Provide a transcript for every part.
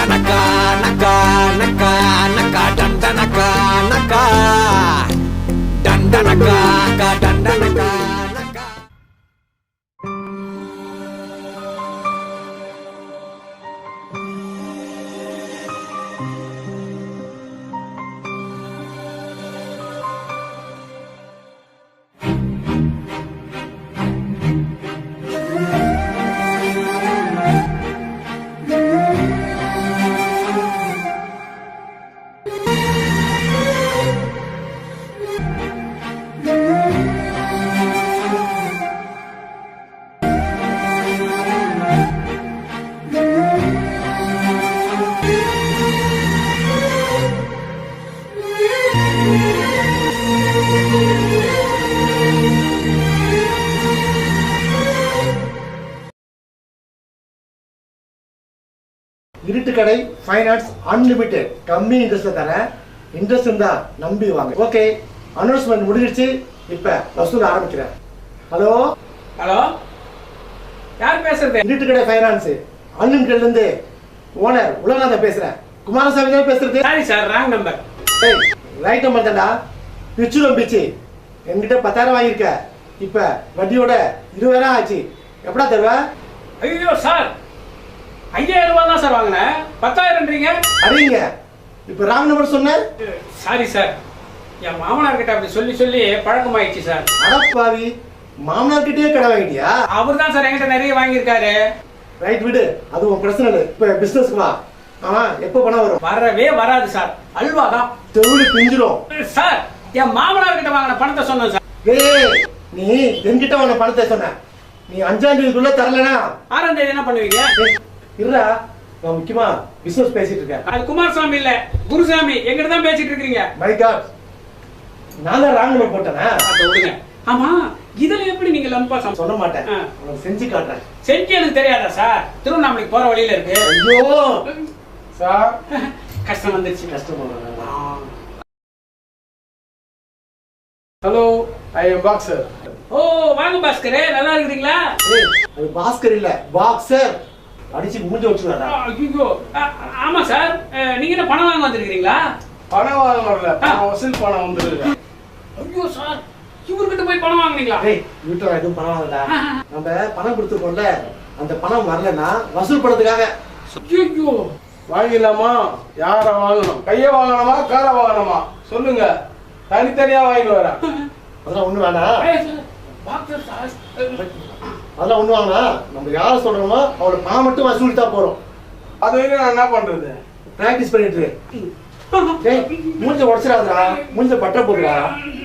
டண்டனக்கா நக்கா நக்கா நக்கா டண்டனக்கா நக்கா. டண்டனக்கா கா டண்டனக்கா இருட்டு கடை ஃபைனான்ஸ் அன்லிமிட்டெட் கம்மி இன்ட்ரெஸ்ட்ல தரேன். இன்ட்ரெஸ்ட் இருந்தா நம்பி வாங்க. ஓகே அனௌன்ஸ்மெண்ட் முடிஞ்சிருச்சு. இப்ப வசூல் ஆரம்பிக்கிறேன். ஹலோ ஹலோ யார் பேசுறது? இருட்டு கடை ஃபைனான்ஸ் அன்லிமிட்டெட்ல இருந்து ஓனர் உலகநாத பேசுறேன். குமாரசாமி தான் பேசுறது? சாரி சார் ராங் நம்பர் ஏய் ரைட் நம்பர் தான்டா. பிச்சுடும் பிச்சு என்கிட்ட பத்தாயிரம் வாங்கியிருக்க. இப்ப வட்டியோட இருபதாயிரம் ஆச்சு. எப்படா தருவ? ஐயோ சார் ஐயாயிரம் ரூபாய் தான் சார் வாங்கினேன். பத்தாயிரம்ன்றீங்க? அறியுங்க. இப்ப ராங் நம்பர் சொன்ன சாரி சார் என் மாமனார் கிட்ட அப்படி சொல்லி சொல்லி பழக்கமாயிடுச்சு சார் அடப்பாவி மாமனார் கிட்டயே கடை வாங்கிட்டியா? அவர் தான் சார் என்கிட்ட நிறைய வாங்கியிருக்காரு. ரைட் விடு. அது உன் பிரச்சனை இல்லை இப்ப பிசினஸ்க்கு வா. ஆமா எப்போ பணம் வரும்? வரவே வராது சார் அல்வா தான். தெருளி பிஞ்சிரும். சார் என் மாமனார் கிட்ட வாங்கின பணத்தை சொன்னேன் சார் ஏய் நீ என்கிட்ட உன பணத்தை சொன்ன. நீ அஞ்சாம் தேதிக்குள்ள தரலனா? ஆறாம் தேதி என்ன பண்ணுவீங்க? இருடா நான் முக்கியமா பிசினஸ் பேசிட்டு இருக்கேன். அது குமாரசாமி இல்ல குருசாமி எங்கிட்ட தான் பேசிட்டு இருக்கீங்க மை காட் நான் தான் ராங் நம்பர் போட்டேனா? அதை விடுங்க ஆமா இதுல எப்படி நீங்க லம்பா சம் சொல்ல மாட்டேன். உனக்கு செஞ்சு காட்டுறேன். செஞ்சு எனக்கு தெரியாதா சார்? திருவண்ணாமலைக்கு போற வழியில இருக்கு. ஐயோ! சார். கஷ்டம் வந்துருச்சு. கஷ்டமா ஹலோ ஐ எம் பாக்ஸர் ஓ வாங்க பாஸ்கரே நல்லா இருக்கிறீங்களா? ஏய் அது பாஸ்கர் இல்ல பாக்ஸர் அடிச்சு மூஞ்சி வச்சுடாதா ஐயோ. ஆமா சார். நீங்க என்ன பணம் வாங்க வந்திருக்கீங்களா பணம் வாங்கணும்ல பணம் வசூல் பணம் வந்துருது. ஐயோ சார். இவர்கிட்ட போய் பணம் வாங்குனீங்களா? டேய் வீட்டுல எதுவும் பணம் வாங்கடா நம்ம பணம் கொடுத்துருக்கோம்ல. அந்த பணம் வரலன்னா வசூல் பணத்துக்காக. ஐயோ வாங்கிடலாமா? யார வாங்கணும்? கைய வாங்கணுமா? கார வாங்கணுமா? சொல்லுங்க. தனித்தனியா வாங்கிட்டு வரேன். அதெல்லாம் ஒண்ணு வேணாம் அதெல்லாம் ஒண்ணு வேணாம் நம்ம யார சொல்றோமோ அவளோட பணம் மட்டும் வசூலித்தா போறோம். அது வரைக்கும் நான் என்ன பண்றது? பிராக்டிஸ் பண்ணிட்டு. டேய் மூஞ்ச உடச்சிடாதடா. மூஞ்ச பட்ட போடுடா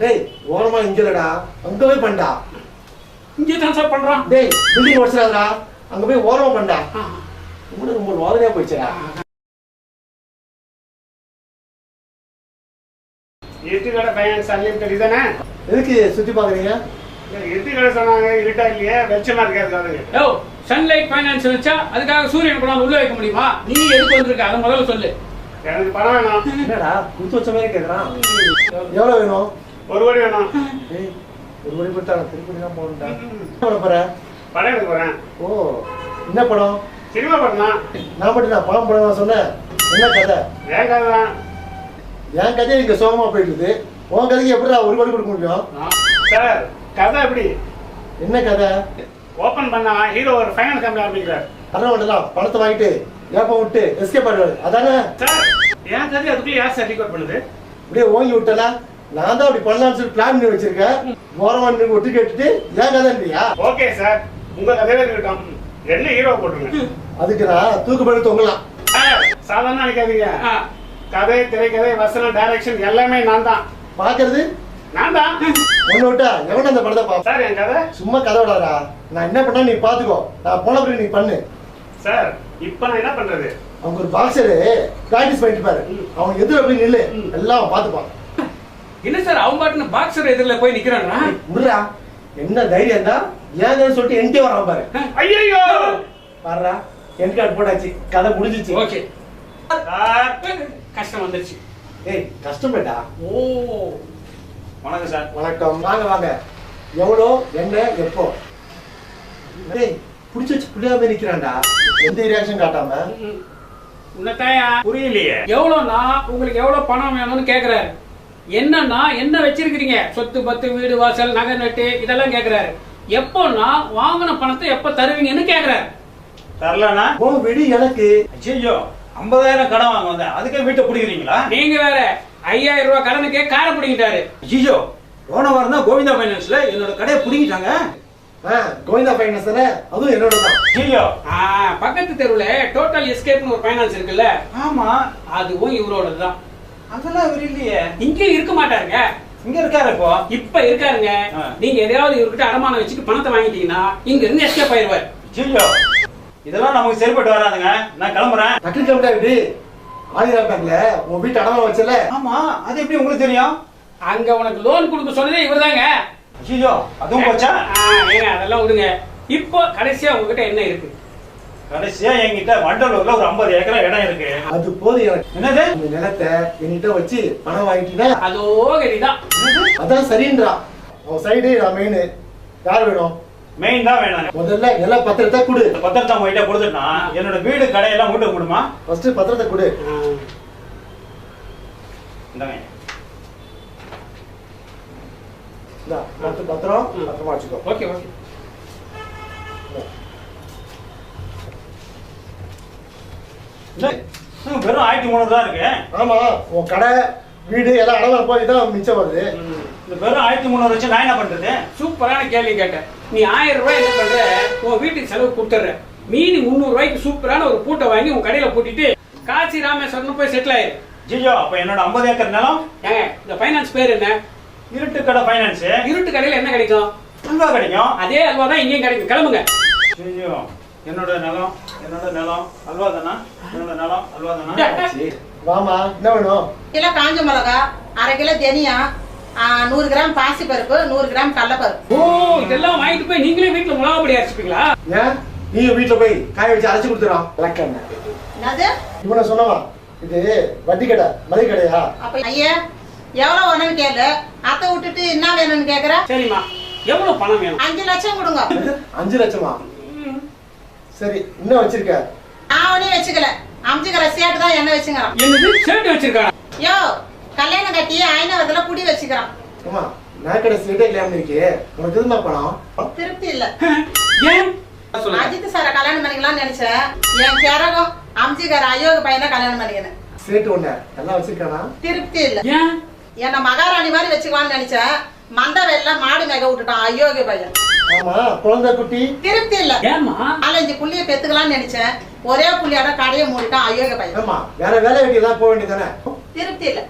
டேய் ஓரமா இங்கலடா அங்க போய் பண்ணா இங்கே தான் சார் பண்றான். டேய் பில்டிங் உடச்சிடாதடா. அங்க போய் ஓரமா பண்ணா உங்களுக்கு ரொம்ப வாதனையா போயிடுச்சா இருட்டு கடை ஃபைனான்ஸ் அன்லிமிட்டட் இதானே எதுக்கு சுத்தி பாக்குறீங்க? கடை சொன்னாங்க இருட்டா இல்லையே வெளிச்சமா இருக்காது சன்லைட் ஃபைனான்ஸ் வச்சா அதுக்காக சூரியன் கொண்டாந்து உள்ள வைக்க முடியுமா? நீ எதுக்கு வந்திருக்க? அதை முதல்ல சொல்லு. எனக்கு பணம் வேணும். என்னடா குத்து வச்ச மாதிரி கேக்குறான் எவ்வளவு வேணும்? ஒரு கோடி வேணும். ஒரு மணி கொடுத்தா திருப்பதி தான் போகணும்டா. போற? படம் எடுக்க போறேன். ஓ என்ன படம்? சினிமா படம் தான் நான் மட்டும் நான் படம் படம் சொன்னேன். என்ன கதை? என் கதை தான்? என் கதையை இங்க சோகமா போயிட்டு உன் கதைக்கு எப்படிடா ஒரு கோடி கொடுக்க முடியும்? சார் கதை எப்படி? என்ன கதை? ஓபன் பண்ணா ஹீரோ ஒரு ஃபைனான்ஸ் கம்பெனி ஆரம்பிக்கிறார். மட்டும் பணத்தை வாங்கிட்டு ஏப்பம் விட்டு எஸ்கேப் பண்ணுவாரு அதானே? சார் என் கதை அதுக்குள்ள யார் சார் ரெக்கார்ட் பண்ணுது? அப்படியே ஓங்கி விட்டல. நான் தான் அப்படி பண்ணலாம்னு சொல்லி பிளான் பண்ணி வச்சிருக்கேன். ஓரமா நின்று ஒட்டு கேட்டுட்டு ஏன் கதை இல்லையா? ஓகே சார் உங்க கதையில இருக்கட்டும். என்ன ஹீரோ போட்டுருங்க அதுக்கு நான் தூக்கு பண்ணி தொங்கலாம். சாதாரண நினைக்காதீங்க. கதை திரைக்கதை வசனம் டைரக்ஷன் எல்லாமே நான் தான். பாக்குறது நான் தான்? ஒண்ணு விட்டா எவன் அந்த படத்தை பாப்பா சார் என் கதை? சும்மா கதை விடாதா நான் என்ன பண்ணா நீ பாத்துக்கோ. நான் போன பிறகு நீ பண்ணு. சார் இப்போ நான் என்ன பண்றது? அவங்க ஒரு பாக்ஸரு பிராக்டிஸ் பண்ணிட்டு பாரு அவன் எதிர போய் நில்லு. எல்லாம் பாத்துப்பான். என்ன சார் அவன் பாட்டுன்னு பாக்ஸர் எதிரில் போய் நிக்கிறானா? முடுறா என்ன தைரியம் தான் ஏன்னு சொல்லிட்டு என்கிட்ட வரான் பாரு. ஐயோ பாருடா என் கார்டு போட்டாச்சு. கதை முடிஞ்சிச்சு. ஓகே. கஷ்டம் வந்துருச்சு. ஏய் கஷ்டமேடா ஓ. வணக்கம் சார். வணக்கம். வாங்க வாங்க. எவ்வளோ? என்ன? எப்போ? டேய் புடிச்சு வச்சு புள்ளியாம நிக்கிறான்டா. எந்த ரியாக்ஷன் காட்டாம? உன்னத்தாயா புரியலையே. எவ்வளோன்னா உங்களுக்கு எவ்வளவு பணம் வேணும்னு கேக்குறாரு. என்னன்னா என்ன வச்சிருக்கிறீங்க? சொத்து பத்து வீடு வாசல் நகை நட்டு இதெல்லாம் கேக்குறாரு. எப்போன்னா வாங்கின பணத்தை எப்ப தருவீங்கன்னு கேக்குறாரு. தரலனா உன் விடு எனக்கு. ஐயோ ஐம்பதாயிரம் கடன் வாங்க வந்தேன். அதுக்கே வீட்டை பிடிக்கிறீங்களா? நீங்க வேற ஐயாயிரம் ரூபாய் கடனுக்கே காரை பிடிக்கிட்டாரு ஐயோ போன வாரம் தான் கோவிந்தா பைனான்ஸ்ல என்னோட கடையை பிடிங்கிட்டாங்க. ஆ, கோவிந்தா ஃபைனான்ஸ் தானே அதுவும் என்னோட தான். ஐயோ ஆ, பக்கத்து தெருவுல டோட்டல் எஸ்கேப்னு ஒரு ஃபைனான்ஸ் இருக்குல்ல? ஆமா. அதுவும் இவரோடது தான். அதெல்லாம் அவர் இல்லையே. இங்கே இருக்க மாட்டாருங்க. இங்க இருக்காரு இப்போ. இப்ப இருக்காருங்க. நீங்க எதையாவது இவர்கிட்ட அடமானம் வச்சுட்டு பணத்தை வாங்கிட்டீங்கன்னா இங்க இருந்து எஸ்கேப் ஆயிருவார். ஐயோ இதெல்லாம் நமக்கு சரிப்பட்டு வராதுங்க. நான் கிளம்புறேன். நக்கல் கிளம்பிட்டா விடு ஆதிராம் பேங்க்ல உன் வீட்டு அடமா வச்சல. ஆமா அது எப்படி உங்களுக்கு தெரியும்? அங்க உனக்கு லோன் கொடுக்க சொன்னதே இவர்தாங்க. ஐயோ அதுவும் போச்சா? ஆ, ஏங்க அதெல்லாம் விடுங்க. இப்போ கடைசியா உங்ககிட்ட என்ன இருக்கு? கடைசியா என்கிட்ட வண்டலூர்ல ஒரு 50 ஏக்கர் இடம் இருக்கு. அது போதும் எனக்கு. என்னது? இந்த நிலத்தை என்கிட்ட வச்சு பணம் வாங்கிட்டீங்கன்னா அதோ கதிதான். அதான் சரின்றா அவன் சைடு நான் மெயின் யார் வேணும்? மெயின் தான் வேணும். முதல்ல நில பத்திரத்தை கொடு. இந்த பத்திரத்தை உங்ககிட்ட கொடுத்துட்டா என்னோட வீடு கடையெல்லாம் வீட்டுக்கு கொடுமா ஃபர்ஸ்ட் பத்திரத்தை கொடு. பத்திரம். பத்திரமா வச்சுக்கோ. ஓகே ஓகே வெறும் ஆயிரத்தி முந்நூறு தான் இருக்கு. ஆமா. உன் கடை வீடு எல்லாம் அடமா போய் தான் மிச்சம் வருது. இந்த வெறும் ஆயிரத்தி முந்நூறு வச்சு நான் என்ன பண்றது? சூப்பரான கேள்வி கேட்டேன். நீ ஆயிரம் ரூபாய் என்ன பண்ற? உன் வீட்டுக்கு செலவு கொடுத்துட்ற மீதி முந்நூறு ரூபாய்க்கு சூப்பரான ஒரு பூட்டை வாங்கி உன் கடையில பூட்டிட்டு காசி ராமேஸ்வரம் போய் செட்டில் ஆயிரு. ஜியோ அப்ப என்னோட 50 ஏக்கர் நிலம்? ஏங்க இந்த ஃபைனான்ஸ் பேர் என்ன? இருட்டு கடை ஃபைனான்ஸ் இருட்டு கடையில என்ன கிடைக்கும்? அல்வா கிடைக்கும். அதே அல்வா தான் இங்கேயும் கிடைக்கும். கிளம்புங்க. ஜியோ என்னோட நிலம் என்னோட நிலம் அல்வா தானா? என்னோட நிலம் அல்வா தானா? வாமா என்ன வேணும்? கிலோ காஞ்ச மிளகா அரை கிலோ தனியா நூறு கிராம் பாசிப்பருப்பு நூறு கிராம் கடலப்பருப்பு. ஓ இதெல்லாம் வாங்கிட்டு போய் நீங்களே வீட்டுல மிளகா பொடி அரைச்சிப்பீங்களா? ஏன்? நீங்க வீட்டுல போய் காய வச்சு அரைச்சு கொடுத்துறான் விளக்கண்ண என்னது? இவனை சொன்னவா? இது வட்டி கடை மளிகை கடையா அப்ப ஐயா எவ்வளவு வேணும்னு கேளு. அத்தை விட்டுட்டு என்ன வேணும்னு கேக்குற? சரிம்மா. எவ்வளவு பணம் வேணும்? அஞ்சு லட்சம் கொடுங்க. அஞ்சு லட்சமா? சரி இன்னும் வச்சிருக்க? நான் ஒன்னும் வச்சுக்கல. அம்ஜிக்கிற சேட்டு தான் என்ன வச்சுக்கிறான் என்னது? ஷர்ட் வச்சிருக்காங்க யோ கல்யாணம் கட்டி ஐநூறுல குடி வச்சுக்கிறான் ஆமா நகைக்கடை சீட்டே இல்லாம இருக்கே. உனக்கு எதுமா பணம் திருப்தி இல்ல. ஏன்? அஜித் சார கல்யாணம் பண்ணிக்கலாம்னு நினைச்சேன். என் கேரகம் அம்ஜிக்கார அயோக பையனை கல்யாணம் பண்ணிக்கிறேன் சேட்டு ஒண்ணு எல்லாம் வச்சிருக்கானா? திருப்தி இல்ல. ஏன்? என்ன மகாராணி மாதிரி வச்சுக்கலாம்னு நினைச்சேன். மந்த வெள்ள மாடு மேக விட்டுட்டான் அயோக்கிய பையன். ஆமா குழந்தை குட்டி. திருப்தி இல்ல. ஏமா நாலஞ்சு புள்ளிய பெத்துக்கலாம்னு நினைச்சேன். ஒரே புள்ளியோட கடையை மூடிட்டான் அயோக்கிய பையன். ஆமா வேற வேலை வெட்டியெல்லாம் போக வேண்டியதானே திருப்தி இல்ல.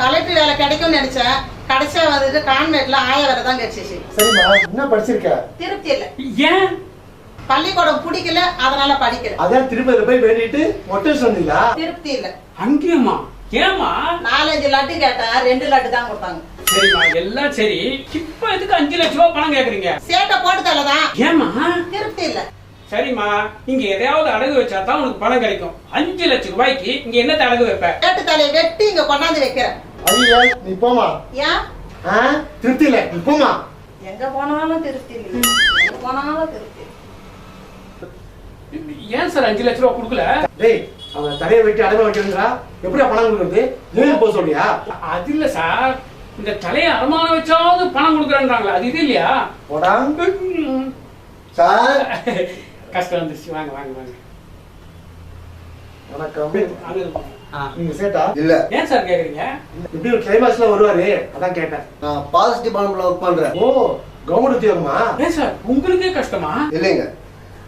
கலெக்டர் வேலை கிடைக்கும்னு நினைச்சேன். கடைசியா வந்துட்டு கான்வென்ட்ல ஆய வேலை தான் கிடைச்சிச்சு. சரிம்மா என்ன படிச்சிருக்க? திருப்தி இல்ல. ஏன்? பள்ளிக்கூடம் பிடிக்கல அதனால படிக்கல. அதான் திருப்பதியில போய் வேண்டிட்டு மொட்டை சொன்னீங்களா? திருப்தி இல்ல. அங்கேயுமா? ஏமா நாலஞ்சு லட்டு கேட்டேன் ரெண்டு லட்டு தான் கொடுத்தாங்க. சரிம்மா எல்லாம் சரி. இப்ப எதுக்கு அஞ்சு லட்ச ரூபாய் பணம் கேக்குறீங்க? சேட்டை போட்டு தான். ஏமா திருப்தி இல்ல. சரிம்மா இங்க எதையாவது அடகு வச்சா தான் உனக்கு பணம் கிடைக்கும். அஞ்சு லட்சம் ரூபாய்க்கு இங்க என்னத்தை அடகு வைப்ப? சேட்டு தலையை வெட்டி இங்க கொண்டாந்து வைக்கிறேன். ஐயா நீ போமா திருப்தி இல்ல நீ போமா எங்க போனாலும் திருப்தி இல்லை எங்க போனாலும் திருப்தி. ஏன் சார் அஞ்சு லட்ச ரூபாய் கொடுக்கல? டேய் அவன் தடையை வெட்டி அடமை வைக்கிறா எப்படியா பணம் கொடுக்குறது? ஜெயிலுக்கு போக சொல்றியா? அது இல்ல சார். இந்த தலையை அடமானம் வச்சாவது பணம் கொடுக்குறேன்றாங்களா. அது இது இல்லையா? போடா ம். சார். கஷ்டம் வந்துருச்சு. வாங்க வாங்க வாங்க. வணக்கம். நீங்க சேட்டா? இல்ல. ஏன் சார் கேக்குறீங்க? இப்படி ஒரு கிளைமாக்ஸ்ல வருவாரு. அதான் கேட்டேன். நான் டிபார்ட்மெண்ட்ல ஒர்க் பண்றேன். ஓ கவர்மெண்ட் உத்தியோகமா? ஏன் சார்? உங்களுக்கே கஷ்டமா? இல்லைங்க.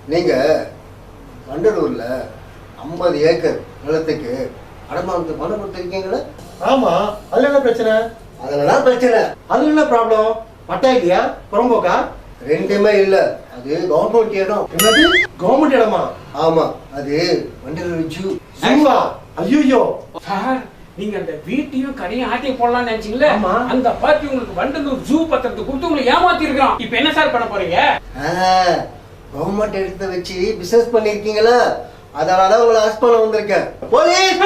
நீங்க வண்டலூர்ல 50 ஏக்கர் நிலத்துக்கு அடமானத்து பணம் கொடுத்துருக்கீங்களா? ஆமா. அதுல என்ன பிரச்சனை? அதெல்லாம் பிரச்சனை. அதுல என்ன ப்ராப்ளம் பட்டா இல்லையா? புறம்போக்கா? ரெண்டுமே இல்ல. அது கவர்மெண்ட் இடம் என்னது? கவர்மெண்ட் இடமா? ஆமா. அது வண்டலூர் ஜூ. ஜூவா? ஐயோ சார் நீங்க அந்த வீட்டையும் கடையும் ஆட்டி போடலாம்னு நினைச்சீங்களே. அந்த பார்ட்டி உங்களுக்கு வண்டலூர் ஜூ பத்திரத்தை கொடுத்து உங்களை ஏமாத்தி இருக்கிறோம் இப்ப என்ன சார் பண்ண போறீங்க? கவர்மெண்ட் இடத்த வச்சு பிசினஸ் பண்ணிருக்கீங்களா. அதனாலதான் உங்களை அரெஸ்ட் பண்ண வந்திருக்கேன். போலீஸ்!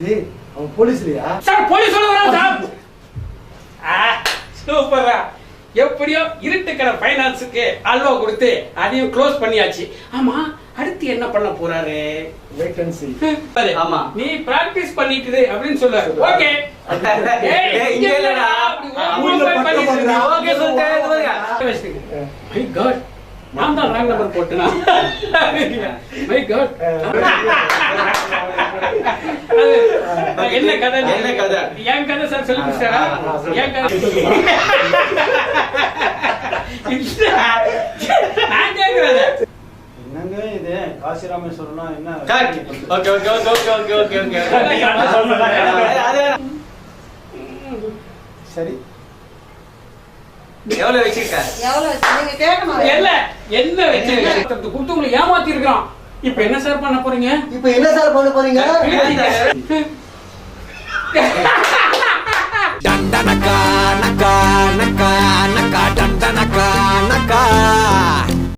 ஏய், அவன் போலீஸ் இல்லையா சார் போலீஸ் சொல்ல வரா சார். ஆ, சூப்பர்ரா. எப்படியோ இருட்டுக்கடை ஃபைனான்ஸுக்கு அல்வா கொடுத்து அதையும் க்ளோஸ் பண்ணியாச்சு. ஆமா அடுத்து என்ன பண்ண போறாரு? பாரு, ஆமா. நீ பிராக்டிஸ் பண்ணிட்டு அப்படின்னு சொல்ல. ஓகே. நான் தான் ராங் நம்பர் போட்டேனா? மை காட் என்ன கதை? என்ன கதை? என் கதை சார் சொல்லி கொடுத்தாரா ஆ, சொல்லு. என் கதை இல்ல, நான் கேக்குறேன் என்னங்க இது காசி ராமேஸ்வரம்லாம் என்ன cut. Okay okay okay okay okay okay okay அது சரி. எவ்வளவு வச்சிருக்க எவ்வளவு வச்சு நீங்க கேட்கணும். இல்ல என்ன வச்சிருக்க கொடுத்து உங்களை ஏமாத்தி இருக்கிறோம் இப்ப என்ன சார் பண்ண போறீங்க? இப்போ என்ன சார் பண்ண போறீங்க? டண்டனக்கா நக்கா நக்கா நக்கா